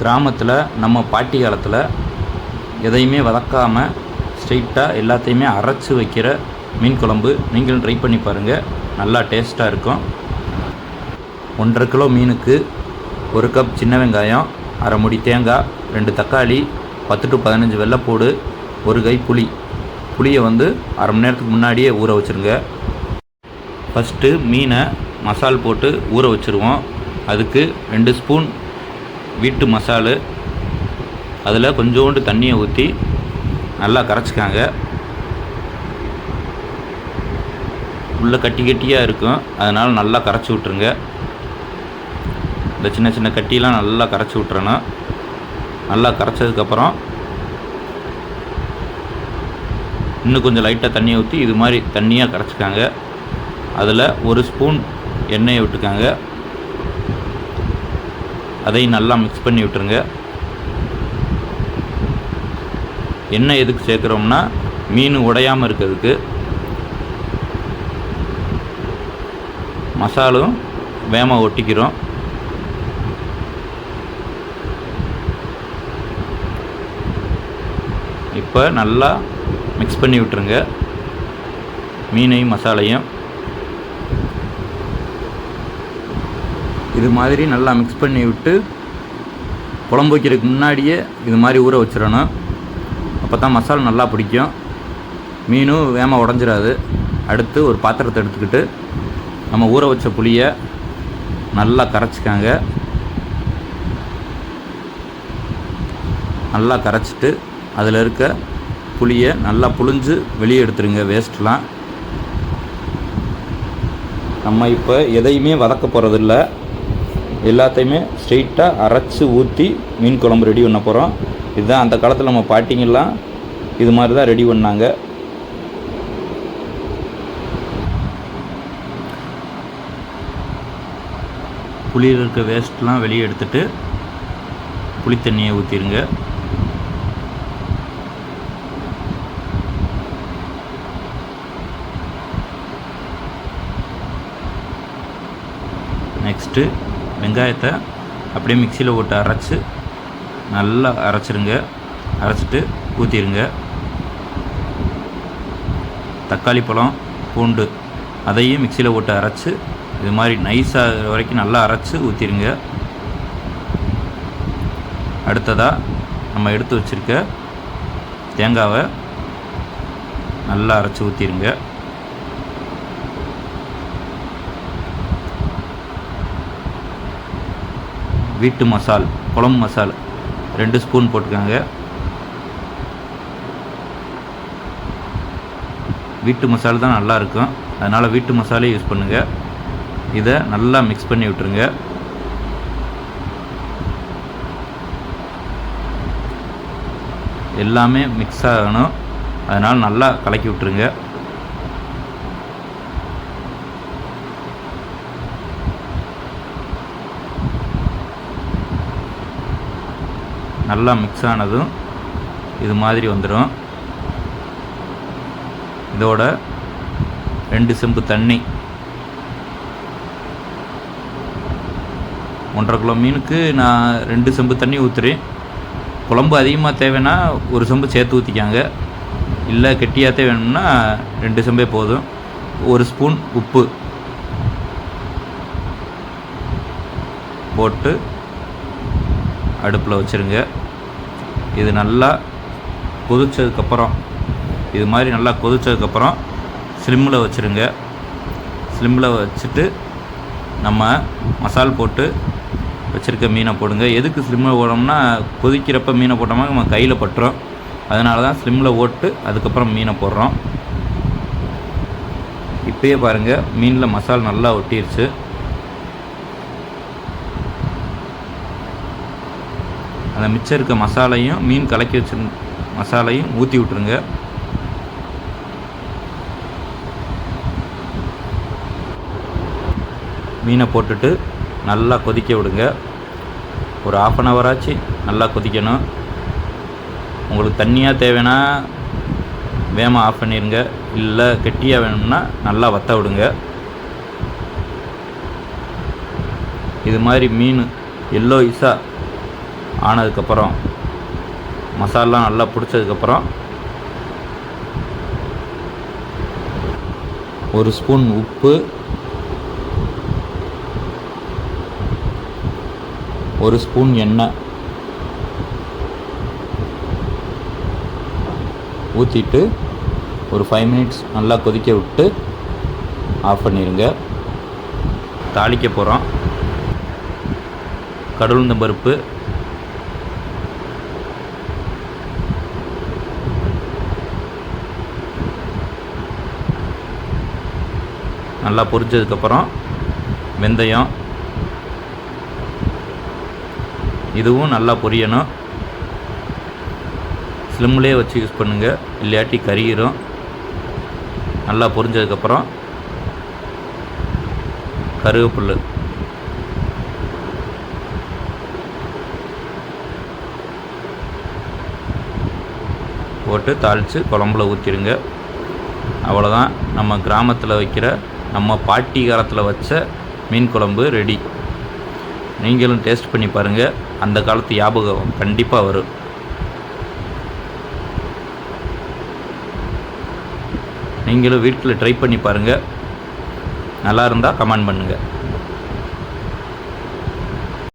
கிராமத்தில் நம்ம பாட்டி காலத்தில் எதையுமே வதக்காமல் ஸ்ட்ரெயிட்டாக எல்லாத்தையுமே அரைச்சி வைக்கிற மீன் குழம்பு நீங்களும் ட்ரை பண்ணி பாருங்கள் நல்லா டேஸ்ட்டாக இருக்கும். ஒன்றரை கிலோ மீனுக்கு ஒரு கப் சின்ன வெங்காயம் அரை முடி தேங்காய் ரெண்டு தக்காளி பத்து டு பதினஞ்சு வெள்ளைப்பூடு ஒரு கை புளி. புளியை வந்து அரை மணி நேரத்துக்கு முன்னாடியே ஊற வச்சுருங்க. ஃபஸ்ட்டு மீனை மசால் போட்டு ஊற வச்சுருவோம். அதுக்கு ரெண்டு ஸ்பூன் வீட்டு மசாலு அதில் கொஞ்சோண்டு தண்ணியை ஊற்றி நல்லா கரைச்சிக்காங்க. உள்ளே கட்டி கட்டியாக இருக்கும். அதனால் நல்லா கரைச்சி விட்ருங்க இந்த சின்ன சின்ன கட்டிலாம் நல்லா கரைச்சி விட்றணும் நல்லா கரைச்சதுக்கப்புறம் இன்னும் கொஞ்சம் லைட்டாக தண்ணியை ஊற்றி இது மாதிரி தண்ணியாக கரைச்சிக்காங்க. அதில் ஒரு ஸ்பூன் எண்ணெயை விட்டுக்காங்க. அதையும் நல்லா மிக்ஸ் பண்ணி விட்டுருங்க. எண்ணெய் எதுக்கு சேர்க்குறோம்னா மீன் உடையாமல் இருக்கிறதுக்கு மசாலும் வேமா ஒட்டிக்கிறோம். இப்போ நல்லா மிக்ஸ் பண்ணி விட்டுருங்க. மீனையும் மசாலையும் இது மாதிரி நல்லா மிக்ஸ் பண்ணி விட்டு குழம்பு வைக்கிறதுக்கு முன்னாடியே இது மாதிரி ஊற வச்சிடணும். அப்போ தான் மசாலா நல்லா பிடிக்கும். மீனும் வேகமாக உடஞ்சிடாது அடுத்து ஒரு பாத்திரத்தை எடுத்துக்கிட்டு நம்ம ஊற வச்ச புளியை நல்லா கரைச்சிக்காங்க. நல்லா கரைச்சிட்டு அதில் இருக்க புளியை நல்லா புழிஞ்சு வெளியே எடுத்துருங்க வேஸ்ட்லாம் நம்ம இப்போ எதையுமே வதக்க போகிறதில்ல எல்லாத்தையுமே ஸ்ட்ரெயிட்டாக அரைச்சி ஊற்றி மீன் குழம்பு ரெடி பண்ண போகிறோம் இதுதான் அந்த காலத்தில் நம்ம பாட்டிங்கெல்லாம் இது மாதிரி தான் ரெடி பண்ணாங்க. புளியில் இருக்க வேஸ்ட்லாம் வெளியே எடுத்துட்டு புளி தண்ணியை ஊற்றிடுங்க நெக்ஸ்ட்டு வெங்காயத்தை அப்படியே மிக்சியில் போட்டு அரைச்சி நல்லா அரைச்சிருங்க. அரைச்சிட்டு ஊற்றிடுங்க தக்காளி பழம் பூண்டு அதையும் மிக்சியில் போட்டு அரைச்சி இது மாதிரி நைஸாக வரைக்கும் நல்லா அரைச்சி ஊற்றிடுங்க அடுத்ததாக நம்ம எடுத்து வச்சுருக்க தேங்காவை நல்லா அரைச்சி ஊற்றிடுங்க வீட்டு மசால் குழம்பு மசால் ரெண்டு ஸ்பூன் போட்டுக்கோங்க. வீட்டு மசால் தான் நல்லாயிருக்கும். அதனால் வீட்டு மசாலே யூஸ் பண்ணுங்கள் இதை நல்லா மிக்ஸ் பண்ணி விட்டுருங்க. எல்லாமே மிக்ஸ் ஆகணும். அதனால் நல்லா கலக்கி விட்டுருங்க. நல்லா மிக்ஸ் ஆனதும் இது மாதிரி வந்துடும் இதோட ரெண்டு செம்பு தண்ணி. ஒன்றரை கிலோ மீனுக்கு நான் ரெண்டு செம்பு தண்ணி ஊற்றுறேன் குழம்பு அதிகமாக தேவைன்னா ஒரு செம்பு சேர்த்து ஊற்றிக்காங்க இல்லை கெட்டியாகத்தே வேணும்னா ரெண்டு செம்பே போதும். ஒரு ஸ்பூன் உப்பு. போட்டு அடுப்பில் வச்சுருங்க. இது நல்லா கொதித்ததுக்கப்புறம் இது மாதிரி நல்லா கொதித்ததுக்கப்புறம் ஸ்லிம்மில் வச்சுருங்க. ஸ்லிம்மில் வச்சுட்டு நம்ம மசால் போட்டு வச்சுருக்க மீனை போடுங்க. எதுக்கு ஸ்லிம்மில் போடணும்னா கொதிக்கிறப்ப மீனை போட்டோம்னா நம்ம கையில் பட்டுரும். அதனால தான் ஸ்லிம்மில் ஓட்டு அதுக்கப்புறம் மீனை போடுறோம். இப்போயே பாருங்கள் மீனில் மசால் நல்லா ஒட்டிருச்சு. அந்த மிச்சம் இருக்க மசாலையும் மீன் கலக்கி வச்சு மசாலையும் ஊற்றி விட்ருங்க மீனை போட்டுட்டு நல்லா கொதிக்க விடுங்க. ஒரு ஆஃப் அன் ஹவர் ஆச்சு நல்லா கொதிக்கணும். உங்களுக்கு தண்ணியாக தேவைன்னா வேகமாக ஆஃப் பண்ணிடுங்க இல்லை கெட்டியாக வேணும்னா நல்லா வத்த விடுங்க. இது மாதிரி மீன் எல்லோ இசா ஆனதுக்கப்புறம் மசாலா நல்லா பிடிச்சதுக்கப்புறம் ஒரு ஸ்பூன் உப்பு ஒரு ஸ்பூன் எண்ணெய் ஊற்றிட்டு ஒரு ஃபைவ் மினிட்ஸ் நல்லா கொதிக்க விட்டு ஆஃப் பண்ணிடுங்க தாளிக்க போகிறோம் கடலுந்த பருப்பு நல்லா பொரிச்சதுக்கப்புறம் வெந்தயம். இதுவும் நல்லா பொரியணும். ஸ்லிம்லேயே வச்சு யூஸ் பண்ணுங்கள் இல்லாட்டி கறியிடும் நல்லா பொரிஞ்சதுக்கப்புறம் கருவேப்பில் போட்டு தாளித்து குழம்புல ஊற்றிடுங்க அவ்வளோதான் நம்ம கிராமத்தில் வைக்கிற நம்ம பாட்டி காலத்தில் வச்ச மீன் குழம்பு ரெடி நீங்களும் டேஸ்ட் பண்ணி பாருங்கள் அந்த காலத்து ஞாபகம் கண்டிப்பாக வரும். நீங்களும் வீட்டில் ட்ரை பண்ணி பாருங்கள் நல்லா இருந்தால் கமெண்ட் பண்ணுங்கள்